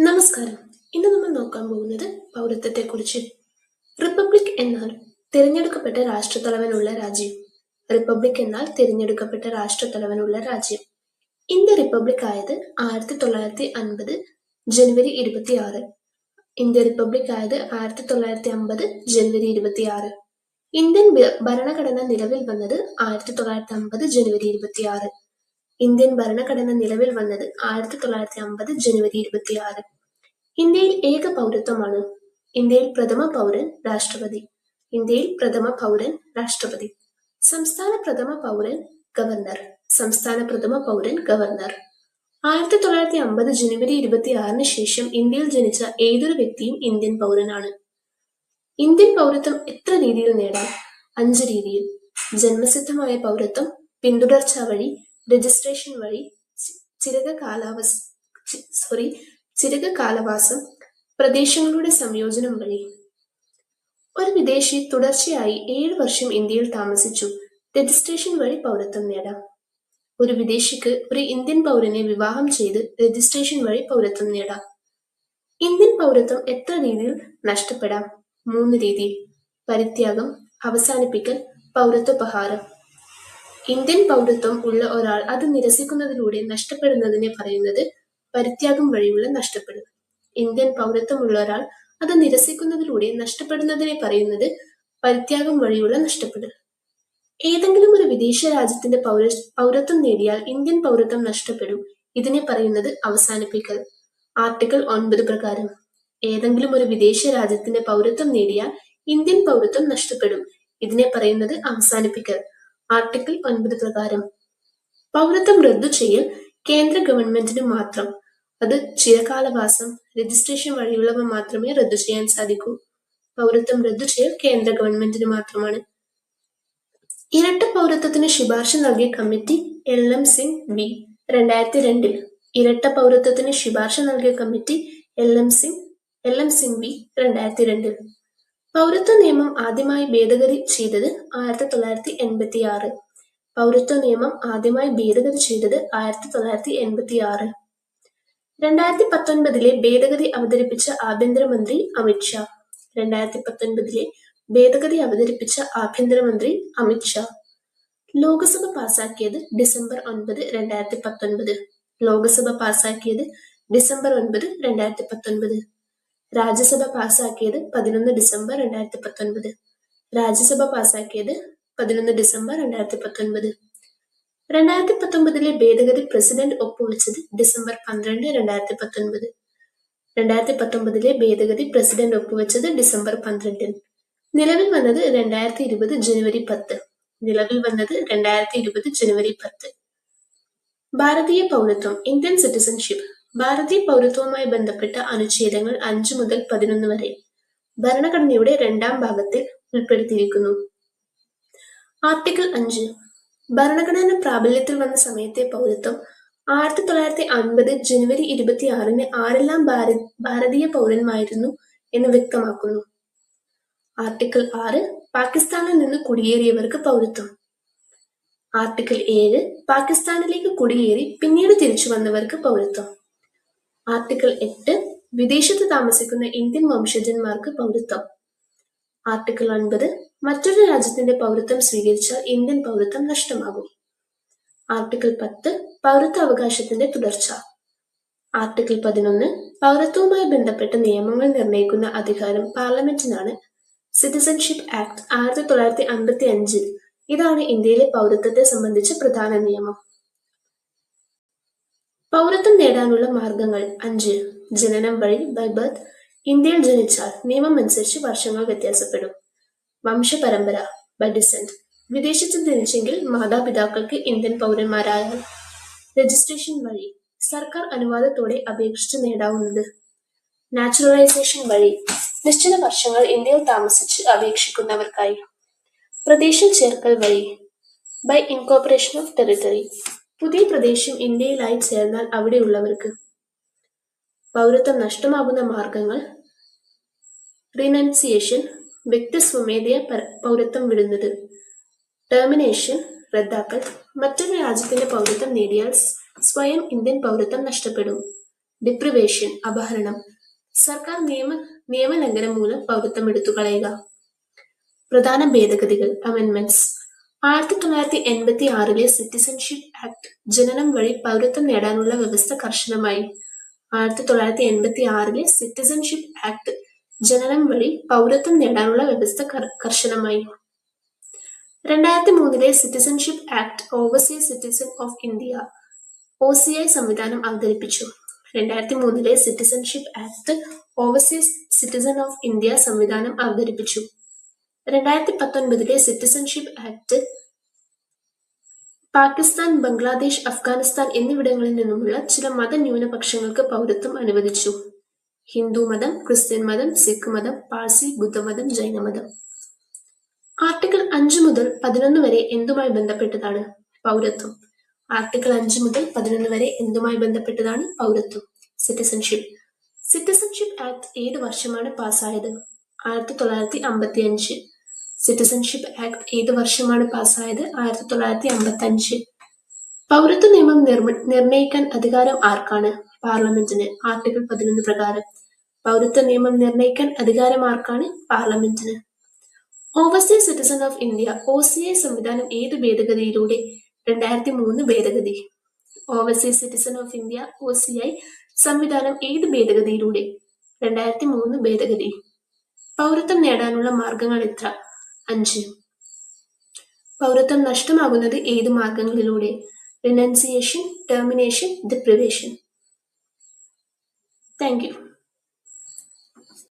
നമസ്കാരം. ഇന്ന് നമ്മൾ നോക്കാൻ പോകുന്നത് പൗരത്വത്തെക്കുറിച്ച്. റിപ്പബ്ലിക് എന്നാൽ തിരഞ്ഞെടുക്കപ്പെട്ട രാഷ്ട്രത്തലവനുള്ള രാജ്യം. റിപ്പബ്ലിക് എന്നാൽ തിരഞ്ഞെടുക്കപ്പെട്ട രാഷ്ട്രത്തലവനുള്ള രാജ്യം. ഇന്ത്യ റിപ്പബ്ലിക് ആയത് ആയിരത്തി തൊള്ളായിരത്തി അൻപത് ജനുവരി ഇരുപത്തി ആറ് ഇന്ത്യ റിപ്പബ്ലിക് ആയത് ആയിരത്തി തൊള്ളായിരത്തി അമ്പത് ജനുവരി ഇരുപത്തി ആറ് ഇന്ത്യൻ ഭരണഘടന നിലവിൽ വന്നത് ആയിരത്തി തൊള്ളായിരത്തി അമ്പത് ജനുവരി ഇരുപത്തി ആറ് ഇന്ത്യൻ ഭരണഘടന നിലവിൽ വന്നത് ആയിരത്തി തൊള്ളായിരത്തി അമ്പത് ജനുവരി ഇരുപത്തി ആറ് ഇന്ത്യയിൽ ഏക പൗരത്വമാണ്. ഇന്ത്യയിൽ പ്രഥമ പൗരൻ രാഷ്ട്രപതി. ഇന്ത്യയിൽ പ്രഥമ പൗരൻ രാഷ്ട്രപതി. സംസ്ഥാന പ്രഥമ പൗരൻ ഗവർണർ. സംസ്ഥാന പ്രഥമ പൗരൻ ഗവർണർ. ആയിരത്തി തൊള്ളായിരത്തി അമ്പത് ജനുവരി ഇരുപത്തി ആറിന് ശേഷം ഇന്ത്യയിൽ ജനിച്ച ഏതൊരു വ്യക്തിയും ഇന്ത്യൻ പൗരനാണ്. ഇന്ത്യൻ പൗരത്വം എത്ര രീതിയിൽ നേടാം? അഞ്ച് രീതിയിൽ. ജന്മസിദ്ധമായ പൗരത്വം പിന്തുടർച്ച വഴി രജിസ്ട്രേഷൻ വഴി ചിരക കാലാവസ് സോറി ചിരക കാലവാസം പ്രദേശങ്ങളുടെ സംയോജനം വഴി. ഒരു വിദേശി തുടർച്ചയായി ഏഴ് വർഷം ഇന്ത്യയിൽ താമസിച്ചു. രജിസ്ട്രേഷൻ വഴി പൗരത്വം നേടാം. ഒരു വിദേശിക്ക് ഒരു ഇന്ത്യൻ പൗരനെ വിവാഹം ചെയ്ത് രജിസ്ട്രേഷൻ വഴി പൗരത്വം നേടാം. ഇന്ത്യൻ പൗരത്വം എത്ര രീതിയിൽ നഷ്ടപ്പെടാം? മൂന്ന് രീതിയിൽ പരിത്യാഗം അവസാനിപ്പിക്കൽ പൗരത്വപഹാരം ഇന്ത്യൻ പൗരത്വം ഉള്ള ഒരാൾ അത് നിരസിക്കുന്നതിലൂടെ നഷ്ടപ്പെടുന്നതിനെ പറയുന്നത് പരിത്യാഗം വഴിയുള്ള നഷ്ടപ്പെടൽ ഇന്ത്യൻ പൗരത്വമുള്ള ഒരാൾ അത് നിരസിക്കുന്നതിലൂടെ നഷ്ടപ്പെടുന്നതിനെ പറയുന്നത് പരിത്യാഗം വഴിയുള്ള നഷ്ടപ്പെടൽ ഏതെങ്കിലും ഒരു വിദേശ രാജ്യത്തിന്റെ പൗര പൗരത്വം നേടിയാൽ ഇന്ത്യൻ പൗരത്വം നഷ്ടപ്പെടും. ഇതിനെ പറയുന്നത് അവസാനിപ്പിക്കൽ. ആർട്ടിക്കിൾ ഒൻപത് പ്രകാരം ഏതെങ്കിലും ഒരു വിദേശ രാജ്യത്തിന്റെ പൗരത്വം നേടിയാൽ ഇന്ത്യൻ പൗരത്വം നഷ്ടപ്പെടും. ഇതിനെ പറയുന്നത് അവസാനിപ്പിക്കൽ. ആർട്ടിക്കിൾ ഒൻപത് പ്രകാരം. പൗരത്വം റദ്ദു ചെയ്യൽ കേന്ദ്ര ഗവൺമെന്റിന് മാത്രം. അത് ചിരകാലവാസം രജിസ്ട്രേഷൻ വഴിയുള്ളവ മാത്രമേ റദ്ദു ചെയ്യാൻ സാധിക്കൂ. പൗരത്വം റദ്ദു ചെയ്യൽ കേന്ദ്ര ഗവൺമെന്റിന് മാത്രമാണ്. ഇരട്ട പൗരത്വത്തിന് ശുപാർശ നൽകിയ committee L M Singhvi. രണ്ടായിരത്തി രണ്ടിൽ ഇരട്ട പൗരത്വത്തിന് ശുപാർശ നൽകിയ committee L M Singh L M Singhvi രണ്ടായിരത്തി രണ്ടിൽ പൗരത്വ നിയമം ആദ്യമായി ഭേദഗതി ചെയ്തത് ആയിരത്തി തൊള്ളായിരത്തി എൺപത്തി ആറ് പൗരത്വ നിയമം ആദ്യമായി ഭേദഗതി ചെയ്തത് ആയിരത്തി തൊള്ളായിരത്തി എൺപത്തി ആറ് രണ്ടായിരത്തി പത്തൊൻപതിലെ ഭേദഗതി അവതരിപ്പിച്ച ആഭ്യന്തരമന്ത്രി അമിത് ഷാ. രണ്ടായിരത്തി പത്തൊൻപതിലെ ഭേദഗതി അവതരിപ്പിച്ച ആഭ്യന്തരമന്ത്രി അമിത് ഷാ. ലോക്സഭ പാസാക്കിയത് ഡിസംബർ ഒൻപത് രണ്ടായിരത്തി പത്തൊൻപത് ലോക്സഭ പാസാക്കിയത് ഡിസംബർ ഒൻപത് രണ്ടായിരത്തി പത്തൊൻപത് രാജ്യസഭ പാസാക്കിയത് പതിനൊന്ന് ഡിസംബർ രണ്ടായിരത്തി പത്തൊൻപത് രാജ്യസഭ പാസാക്കിയത് പതിനൊന്ന് ഡിസംബർ രണ്ടായിരത്തി പത്തൊൻപത് രണ്ടായിരത്തി പത്തൊമ്പതിലെ ഭേദഗതി പ്രസിഡന്റ് ഒപ്പുവെച്ചത് ഡിസംബർ പന്ത്രണ്ട് രണ്ടായിരത്തി പത്തൊൻപത് രണ്ടായിരത്തി പത്തൊമ്പതിലെ ഭേദഗതി പ്രസിഡന്റ് ഒപ്പുവെച്ചത് ഡിസംബർ പന്ത്രണ്ടിൽ നിലവിൽ വന്നത് രണ്ടായിരത്തി ഇരുപത് ജനുവരി പത്ത്. നിലവിൽ വന്നത് രണ്ടായിരത്തി ഇരുപത് ജനുവരി പത്ത്. ഭാരതീയ പൗരത്വം ഇന്ത്യൻ സിറ്റിസൺഷിപ്പ്. ഭാരതീയ പൗരത്വവുമായി ബന്ധപ്പെട്ട അനുച്ഛേദങ്ങൾ അഞ്ചു മുതൽ പതിനൊന്ന് വരെ ഭരണഘടനയുടെ രണ്ടാം ഭാഗത്തിൽ ഉൾപ്പെടുത്തിയിരിക്കുന്നു. ആർട്ടിക്കിൾ അഞ്ച്. ഭരണഘടന പ്രാബല്യത്തിൽ വന്ന സമയത്തെ പൗരത്വം ആയിരത്തി തൊള്ളായിരത്തി അൻപത് ജനുവരി ഇരുപത്തി ആറിന് ആരെല്ലാം ഭാര ഭാരതീയ പൗരന്മായിരുന്നു എന്ന് വ്യക്തമാക്കുന്നു. ആർട്ടിക്കിൾ ആറ്. പാകിസ്ഥാനിൽ നിന്ന് കുടിയേറിയവർക്ക് പൗരത്വം. ആർട്ടിക്കിൾ ഏഴ്. പാകിസ്ഥാനിലേക്ക് കുടിയേറി പിന്നീട് തിരിച്ചു വന്നവർക്ക് പൗരത്വം. ആർട്ടിക്കിൾ എട്ട് വിദേശത്ത് താമസിക്കുന്ന ഇന്ത്യൻ വംശജന്മാർക്ക് പൗരത്വം. ആർട്ടിക്കിൾ ഒൻപത് മറ്റൊരു രാജ്യത്തിന്റെ പൗരത്വം സ്വീകരിച്ചാൽ ഇന്ത്യൻ പൗരത്വം നഷ്ടമാകും. ആർട്ടിക്കിൾ പത്ത് പൗരത്വ അവകാശത്തിന്റെ തുടർച്ച. ആർട്ടിക്കിൾ പതിനൊന്ന് പൗരത്വവുമായി ബന്ധപ്പെട്ട നിയമങ്ങൾ നിർണയിക്കുന്ന അധികാരം പാർലമെന്റിനാണ് സിറ്റിസൺഷിപ്പ് ആക്ട് ആയിരത്തി തൊള്ളായിരത്തി അൻപത്തി അഞ്ചിൽ. ഇതാണ് ഇന്ത്യയിലെ പൗരത്വത്തെ സംബന്ധിച്ച പ്രധാന നിയമം. പൗരത്വം നേടാനുള്ള മാർഗങ്ങൾ അഞ്ച്. ജനനം വഴി ബൈ ബർത്ത് ഇന്ത്യയിൽ ജനിച്ചാൽ നിയമം അനുസരിച്ച് വർഷങ്ങൾ വ്യത്യാസപ്പെടും. വംശപരമ്പര ബൈ ഡിസെന്റ് വിദേശത്ത് ജനിച്ചെങ്കിൽ മാതാപിതാക്കൾക്ക് ഇന്ത്യൻ പൗരന്മാരായാൽ രജിസ്ട്രേഷൻ വഴി സർക്കാർ അനുവാദത്തോടെ അപേക്ഷിച്ച് നേടാവുന്നത്. നാച്ചുറലൈസേഷൻ വഴി നിശ്ചിത വർഷങ്ങൾ ഇന്ത്യയിൽ താമസിച്ച് അപേക്ഷിക്കുന്നവർക്കായി. പ്രദേശം ചേർക്കൽ വഴി ബൈ ഇൻകോപ്പറേഷൻ ഓഫ് ടെറിട്ടറി പുതിയ പ്രദേശം ഇന്ത്യയിലായി ചേർന്നാൽ അവിടെയുള്ളവർക്ക് പൗരത്വം നഷ്ടമാകുന്ന മാർഗങ്ങൾ റിനൗൺസിയേഷൻ വ്യക്തി സ്വമേധയ പൗരത്വം വിടുന്നത് ടെർമിനേഷൻ റദ്ദാക്കൽ മറ്റൊരു രാജ്യത്തിന്റെ പൗരത്വം നേടിയാൽ സ്വയം ഇന്ത്യൻ പൗരത്വം നഷ്ടപ്പെടും. ഡിപ്രിവേഷൻ അപഹരണം സർക്കാർ നിയമ നിയമലംഘനം മൂലം പൗരത്വം എടുത്തു കളയുക പ്രധാന ഭേദഗതികൾ അമെൻമെന്റ്സ് ആയിരത്തി തൊള്ളായിരത്തി എൺപത്തി ആറിലെ സിറ്റിസൺഷിപ്പ് ആക്ട് ജനനം വഴി പൗരത്വം നേടാനുള്ള വ്യവസ്ഥ കർശനമായി. ആയിരത്തി തൊള്ളായിരത്തി എൺപത്തി ആറിലെ സിറ്റിസൺഷിപ്പ് ആക്ട് ജനനം വഴി പൗരത്വം നേടാനുള്ള വ്യവസ്ഥ കർ- കർശനമായി. രണ്ടായിരത്തി മൂന്നിലെ citizenship act overseas citizen of India O C I സംവിധാനം അവതരിപ്പിച്ചു. രണ്ടായിരത്തി മൂന്നിലെ citizenship act overseas citizen of India സംവിധാനം അവതരിപ്പിച്ചു. രണ്ടായിരത്തി പത്തൊൻപതിലെ സിറ്റിസൺഷിപ്പ് ആക്ട് പാകിസ്ഥാൻ ബംഗ്ലാദേശ് അഫ്ഗാനിസ്ഥാൻ എന്നിവിടങ്ങളിൽ നിന്നുമുള്ള ചില മതന്യൂനപക്ഷങ്ങൾക്ക് പൗരത്വം അനുവദിച്ചു. ഹിന്ദു മതം ക്രിസ്ത്യൻ മതം സിഖ് മതം പാഴ്സി ബുദ്ധമതം ജൈനമതം ആർട്ടിക്കിൾ അഞ്ച് മുതൽ പതിനൊന്ന് വരെ എന്തുമായി ബന്ധപ്പെട്ടതാണ് പൗരത്വം? ആർട്ടിക്കിൾ അഞ്ച് മുതൽ പതിനൊന്ന് വരെ എന്തുമായി ബന്ധപ്പെട്ടതാണ് പൗരത്വം? സിറ്റിസൺഷിപ്പ് സിറ്റിസൺഷിപ്പ് ആക്ട് ഏത് വർഷമാണ് പാസ്സായത്? ആയിരത്തി തൊള്ളായിരത്തി അമ്പത്തി അഞ്ച് സിറ്റിസൺഷിപ്പ് ആക്ട് ഏത് വർഷമാണ് പാസ്സായത്? ആയിരത്തി തൊള്ളായിരത്തി അമ്പത്തി അഞ്ച് പൗരത്വ നിയമം നിർണയിക്കാൻ അധികാരം ആർക്കാണ്? പാർലമെന്റിന്. ആർട്ടിക്കിൾ പതിനൊന്ന് പ്രകാരം. പൗരത്വ നിയമം നിർണയിക്കാൻ അധികാരം ആർക്കാണ്? പാർലമെന്റിന്. Overseas citizen of India O C I സംവിധാനം ഏത് ഭേദഗതിയിലൂടെ? രണ്ടായിരത്തി മൂന്ന് ഭേദഗതി. Overseas citizen of India O C I സംവിധാനം ഏത് ഭേദഗതിയിലൂടെ? രണ്ടായിരത്തി മൂന്ന് ഭേദഗതി. പൗരത്വം നേടാനുള്ള മാർഗങ്ങൾ എത്ര? അഞ്ച്. പൗരത്വം നഷ്ടമാകുന്നത് ഏത് മാർഗങ്ങളിലൂടെ? Renunciation termination deprivation thank you